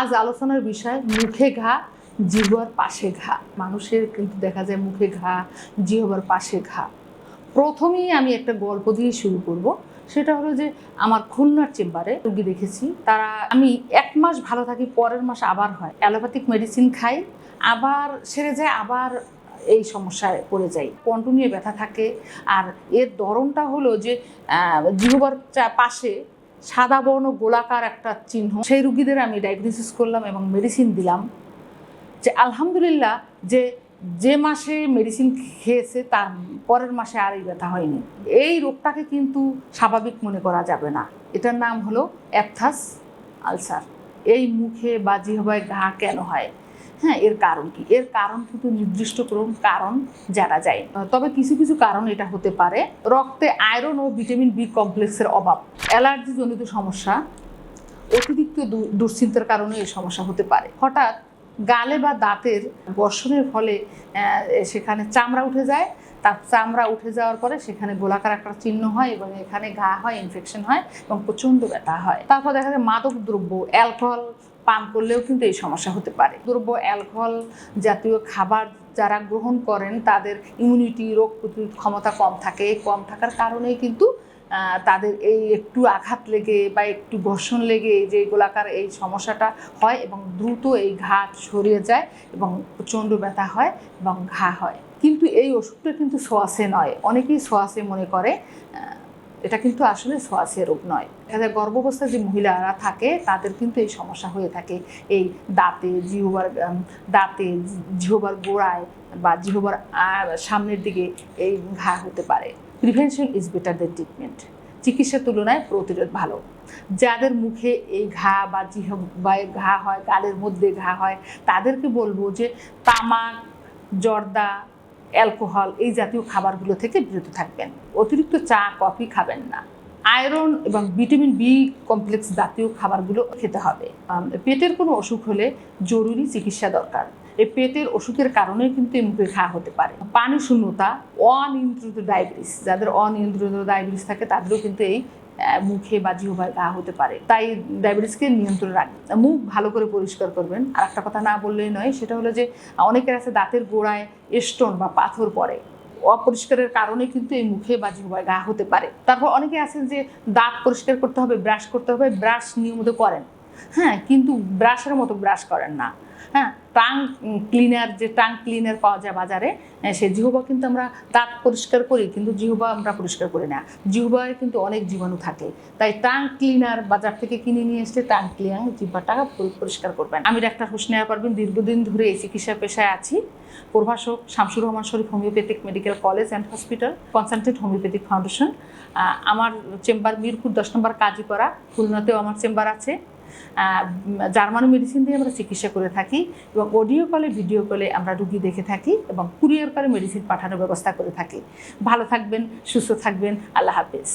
আজ আলোচনার বিষয়, মুখে ঘা, জিহ্বার পাশে ঘা। মানুষের কিন্তু দেখা যায় মুখে ঘা, জিহ্বার পাশে ঘা। প্রথমেই আমি একটা গল্প দিয়ে শুরু করব। সেটা হলো যে আমার খুলনার চেম্বারে রুগী দেখেছি। তারা, আমি এক মাস ভালো থাকি, পরের মাস আবার হয়। অ্যালোপ্যাথিক মেডিসিন খাই, আবার সেরে যায়, আবার এই সমস্যায় পড়ে যাই। কন্টিনিউ ব্যথা থাকে। আর এর ধরনটা হলো যে জিহ্বার পাশে সাদা বর্ণ গোলাকার একটা চিহ্ন। সেই রুগীদের আমি ডায়াগনোসিস করলাম এবং মেডিসিন দিলাম। যে আলহামদুলিল্লাহ যে যে মাসে মেডিসিন খেয়েছে তার পরের মাসে আর এই ব্যথা হয়নি। এই রোগটাকে কিন্তু স্বাভাবিক মনে করা যাবে না। এটার নাম হলো অ্যাপথাস আলসার। এই মুখে বা জিহবায় ঘা কেন হয়। হ্যাঁ এর কারণ কি? এর কারণ কিন্তু নির্দিষ্ট কোনো কারণ জানা যায় তবে কিছু কিছু কারণ এটা হতে পারে। রক্তে আয়রন ও ভিটামিন বি কমপ্লেক্সের অভাব, অ্যালার্জিজনিত সমস্যা, অতিরিক্ত দুশ্চিন্তার কারণে এই সমস্যা হতে পারে। হঠাৎ গালে বা দাঁতের বর্ষণের ফলে সেখানে চামড়া উঠে যায়। তার চামড়া উঠে যাওয়ার পরে সেখানে গোলাকার একটা চিহ্ন হয় এবং এখানে ঘা হয় ইনফেকশন হয় এবং প্রচণ্ড ব্যথা হয়। তারপর দেখা যায় মাদক দ্রব্য অ্যালকোহল পান করলেও কিন্তু এই সমস্যা হতে পারে। দ্রব্য, অ্যালকোহল জাতীয় খাবার যারা গ্রহণ করেন, তাদের ইমিউনিটি রোগ প্রতিরোধ ক্ষমতা কম থাকে। কম থাকার কারণেই কিন্তু তাদের এই একটু আঘাত লেগে বা একটু ঘর্ষণ লেগে যে গোলাকার এই সমস্যাটা হয় এবং দ্রুত এই ঘা সরিয়ে যায় এবং প্রচণ্ড ব্যথা হয় এবং ঘা হয়। কিন্তু এই ওষুধটা কিন্তু সোয়াসে নয়। অনেকেই সোয়াসে মনে করে এটা কিন্তু আসলে সোয়াসে রোগ নয়। যায় গর্ভাবস্থায় যে মহিলারা থাকে, তাদের কিন্তু এই সমস্যা হয়ে থাকে। এই দাঁতে, জিহবার দাঁতে, জিহবার গোড়ায় বা জিহবার সামনের দিকে এই ঘা হতে পারে। Prevention is better than treatment চিকিৎসার তুলনায় প্রতিরোধ ভালো। যাদের মুখে এই ঘা বা জিহবায় ঘা হয়, গালের মধ্যে ঘা হয়, তাদেরকে বলব যে তামাক, জর্দা অ্যালকোহল এই জাতীয় খাবারগুলো থেকে বিরত থাকবেন। অতিরিক্ত চা, কফি খাবেন না। আয়রন এবং ভিটামিন বি কমপ্লেক্স জাতীয় খাবারগুলো খেতে হবে। পেটের কোনো অসুখ হলে জরুরি চিকিৎসা দরকার। এই পেটের অসুখের কারণে কিন্তু এই মুখে ঘা হতে পারে। পানি শূন্যতা, অনিয়ন্ত্রিত ডায়াবেটিস যাদের অনিয়ন্ত্রিত ডায়াবেটিস থাকে, তাদেরও কিন্তু এই মুখে বা জিহ্বায় ঘা হতে পারে। তাই ডায়াবেটিসকে নিয়ন্ত্রণ রাখবেন। মুখ ভালো করে পরিষ্কার করবেন। আর একটা কথা না বললেই নয়, সেটা হলো যে, অনেকের আছে দাঁতের গোড়ায় স্টোন বা পাথর পড়ে। অপরিষ্কারের কারণে কিন্তু এই মুখে বা জিহ্বায় ঘা হতে পারে। তারপর অনেকে আছেন যে, দাঁত পরিষ্কার করতে হবে ব্রাশ করতে হবে ব্রাশ নিয়মিত করেন। হ্যাঁ কিন্তু ব্রাশের মতো ব্রাশ করেন না। হ্যাঁ টাং ক্লিনার যে টাং ক্লিনার পাওয়া যায় বাজারে হ্যাঁ, সে জিহ্বা কিন্তু আমরা দাঁত পরিষ্কার করি কিন্তু জিহ্বা আমরা পরিষ্কার করি না। জিহ্বায় কিন্তু অনেক জীবাণু থাকে। তাই টাং ক্লিনার বাজার থেকে কিনে নিয়ে এসে টাং ক্লিনার জিহ্বাটা পরিষ্কার করবেন। আমি ডাক্তার হোসনেয়া পারবেন দীর্ঘদিন ধরে এই চিকিৎসা পেশায় আছি। প্রভাষক Shamsur Rahman Sharif homeopathic medical college and hospital consultant homeopathic foundation আমার চেম্বার মিরপুর দশ নম্বর কাজীপাড়া খুলনাতেও আমার চেম্বার আছে। জার্মানি মেডিসিন দিয়ে আমরা চিকিৎসা করে থাকি এবং অডিও কলে ভিডিও কলে আমরা রুগী দেখে থাকি এবং কুরিয়ার করে মেডিসিন পাঠানোর ব্যবস্থা করে থাকি। ভালো থাকবেন, সুস্থ থাকবেন, আল্লাহ হাফেজ।